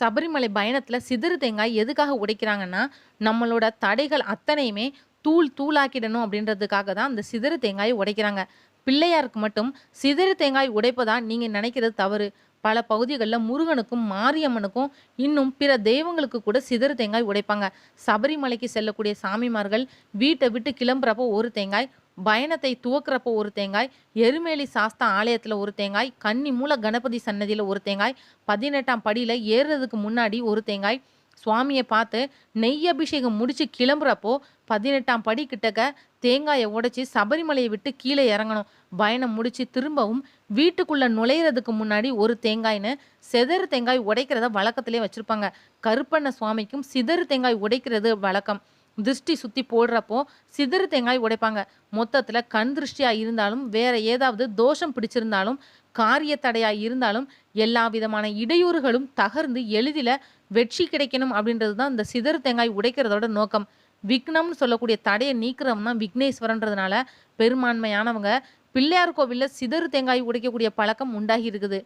சபரிமலை பயணத்தில் சிதறு தேங்காய் எதுக்காக உடைக்கிறாங்கன்னா நம்மளோட தடைகள் அத்தனையுமே தூள் தூளாக்கிடணும் அப்படின்றதுக்காக தான் அந்த சிதறு தேங்காயை உடைக்கிறாங்க. பிள்ளையாருக்கு மட்டும் சிதறு தேங்காய் உடைப்பதா நீங்கள் நினைக்கிறது தவறு. பல பகுதிகளில் முருகனுக்கும் மாரியம்மனுக்கும் இன்னும் பிற தெய்வங்களுக்கு கூட சிதறு தேங்காய் உடைப்பாங்க. சபரிமலைக்கு செல்லக்கூடிய சாமிமார்கள் வீட்டை விட்டு கிளம்புறப்போ ஒரு தேங்காய் பயணத்தை துவக்கிறப்போ ஒரு தேங்காய் எருமேலி சாஸ்தா ஆலயத்தில் ஒரு தேங்காய் கன்னி மூல கணபதி சன்னதியில் ஒரு தேங்காய் பதினெட்டாம் படியில் ஏறுறதுக்கு முன்னாடி ஒரு தேங்காய். சுவாமியை பார்த்து நெய் அபிஷேகம் முடிச்சு கிளம்புறப்போ பதினெட்டாம் படி கிட்டக்க தேங்காயை உடைச்சி சபரிமலையை விட்டு கீழே இறங்கணும். பயணம் முடிச்சு திரும்பவும் வீட்டுக்குள்ள நுழையிறதுக்கு முன்னாடி ஒரு தேங்காய்னு செதறு தேங்காய் உடைக்கிறத வழக்கத்திலே வச்சிருப்பாங்க. கருப்பண்ண சுவாமிக்கும் சிதறு தேங்காய் உடைக்கிறது வழக்கம். திருஷ்டி சுற்றி போடுறப்போ சிதறு தேங்காய் உடைப்பாங்க. மொத்தத்தில் கண் திருஷ்டியாக இருந்தாலும் வேற ஏதாவது தோஷம் பிடிச்சிருந்தாலும் காரிய தடையாக இருந்தாலும் எல்லா விதமான இடையூறுகளும் தகர்ந்து எளிதில் வெற்றி கிடைக்கணும் அப்படின்றது தான் இந்த சிதறு தேங்காய் உடைக்கிறதோட நோக்கம். விக்னம்னு சொல்லக்கூடிய தடையை நீக்கிறவன் தான் விக்னேஸ்வரன்றதுனால பெரும்பான்மையானவங்க பிள்ளையார் கோவிலில் சிதறு தேங்காய் உடைக்கக்கூடிய பழக்கம் உண்டாகி இருக்குது.